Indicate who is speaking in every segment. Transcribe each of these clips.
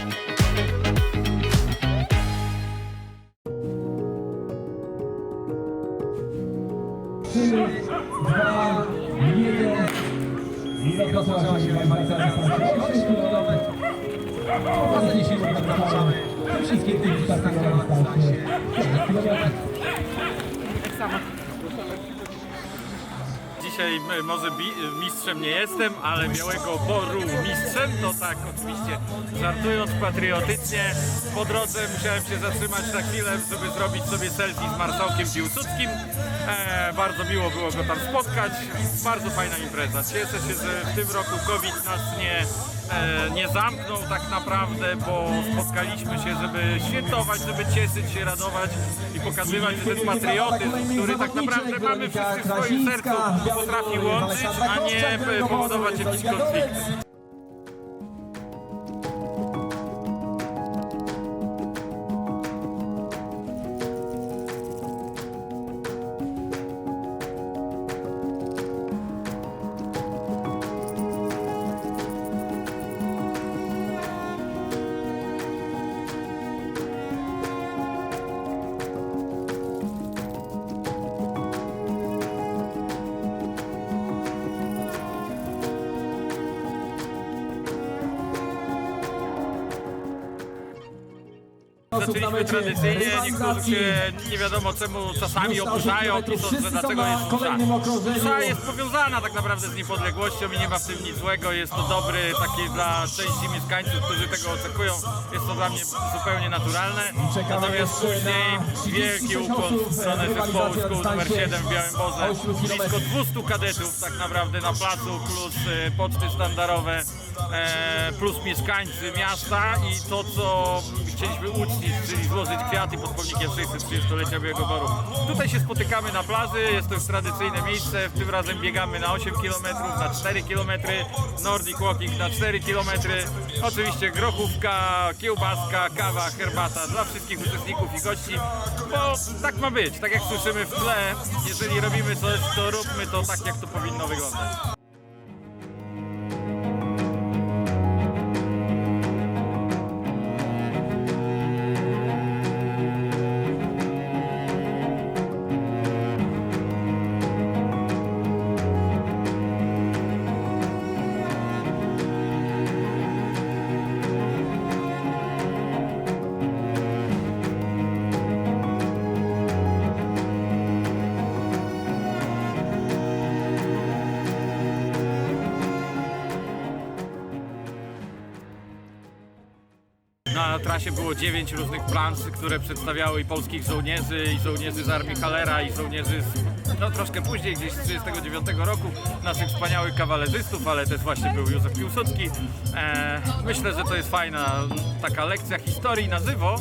Speaker 1: Trzy, dwa, jeden. I rozpoczęła się rywalizacja samochodowa. Prowadzenie się zapraszamy. Wszystkie typy startowe starcie. Kilometr.
Speaker 2: Dzisiaj m- może bi- mistrzem nie jestem, ale Białego Boru mistrzem, to tak oczywiście żartując patriotycznie. Po drodze musiałem się zatrzymać na chwilę, żeby zrobić sobie selfie z marszałkiem Piłsudskim. E, bardzo miło było go tam spotkać, bardzo fajna impreza. Cieszę się, że w tym roku COVID nas nie, e, nie zamknął tak naprawdę, bo spotkaliśmy się, żeby świętować, żeby cieszyć się, radować i pokazywać, że ten patriotyzm, który tak naprawdę mamy wszyscy w swoim sercu, potrafi łączyć, a nie e, powodować jakieś konflikty. Zaczęliśmy tradycyjnie, niektórzy się nie wiadomo czemu czasami oburzają, pisząc, że dlaczego jest dusza. Dusza jest powiązana tak naprawdę z niepodległością i nie ma w tym nic złego. Jest to dobry taki dla części mieszkańców, którzy tego oczekują. Jest to dla mnie zupełnie naturalne. Natomiast później wielki ukłon w stronę zespołu szkół numer 7 w Białym Boże. Blisko 200 kadetów tak naprawdę na placu, plus e, poczty sztandarowe, plus mieszkańcy miasta i to, co chcieliśmy uczcić, czyli złożyć kwiaty pod pomnikiem 630-lecia Białego Boru. Tutaj się spotykamy na plaży, jest to już tradycyjne miejsce, w tym razem biegamy na 8 km, na 4 km, Nordic Walking na 4 km, oczywiście grochówka, kiełbaska, kawa, herbata dla wszystkich uczestników i gości, bo tak ma być, tak jak słyszymy w tle, jeżeli robimy coś, to róbmy to tak, jak to powinno wyglądać. Na trasie było dziewięć różnych plansz, które przedstawiały i polskich żołnierzy, i żołnierzy z Armii Halera, i żołnierzy z, no troszkę później, gdzieś z 1939 roku, naszych wspaniałych kawalerzystów, ale też właśnie był Józef Piłsudski. E, myślę, że to jest fajna taka lekcja historii na żywo,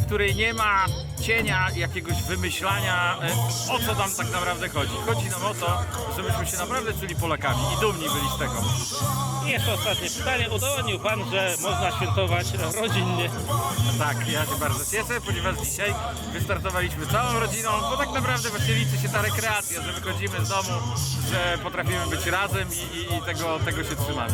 Speaker 2: w której nie ma cienia jakiegoś wymyślania, e, o co tam tak naprawdę chodzi. Chodzi nam o to, żebyśmy się naprawdę czuli Polakami i dumni byli z tego.
Speaker 3: I jeszcze ostatnie pytanie. Udowodnił Pan, że można świętować rodzinnie.
Speaker 2: Tak, ja się bardzo cieszę, ponieważ dzisiaj wystartowaliśmy całą rodziną, bo tak naprawdę właśnie liczy się ta rekreacja, że wychodzimy z domu, że potrafimy być razem i, i, i tego, tego się trzymamy.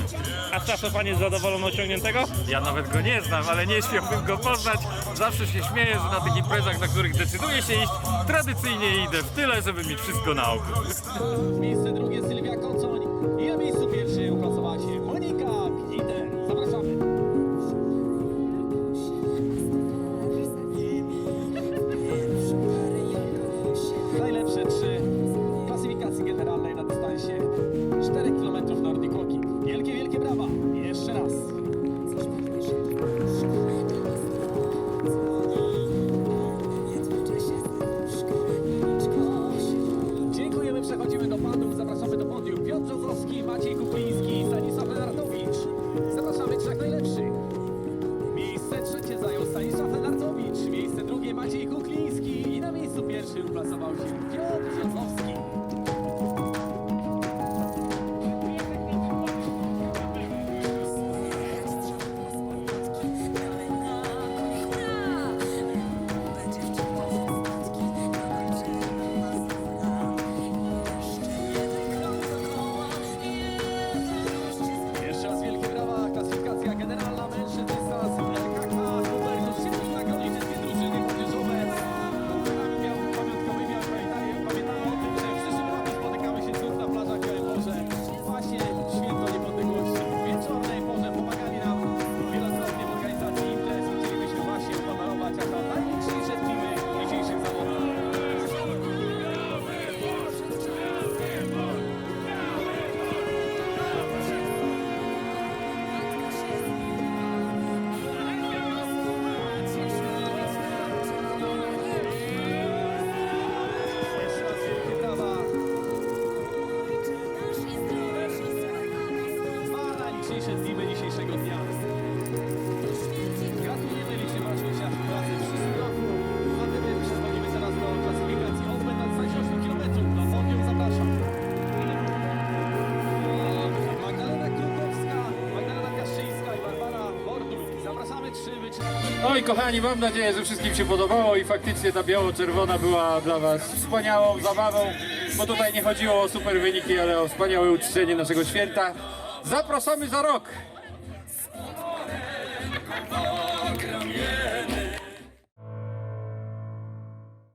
Speaker 3: A z czasu Pan jest zadowolony osiągniętego?
Speaker 2: Ja nawet go nie znam, ale nie śmiałbym go poznać. Zawsze się śmieję, że na tych imprezach, na których decyduję się iść, tradycyjnie idę w tyle, żeby mieć wszystko na oku.
Speaker 4: Miejsce drugie Sylwia i miejscu uklasowała się Maciej Kukliński i na miejscu pierwszym plasował się Piotr Wiązowski.
Speaker 2: No i kochani, mam nadzieję, że wszystkim się podobało i faktycznie ta biało-czerwona była dla Was wspaniałą zabawą, bo tutaj nie chodziło o super wyniki, ale o wspaniałe uczczenie naszego święta. Zapraszamy za rok!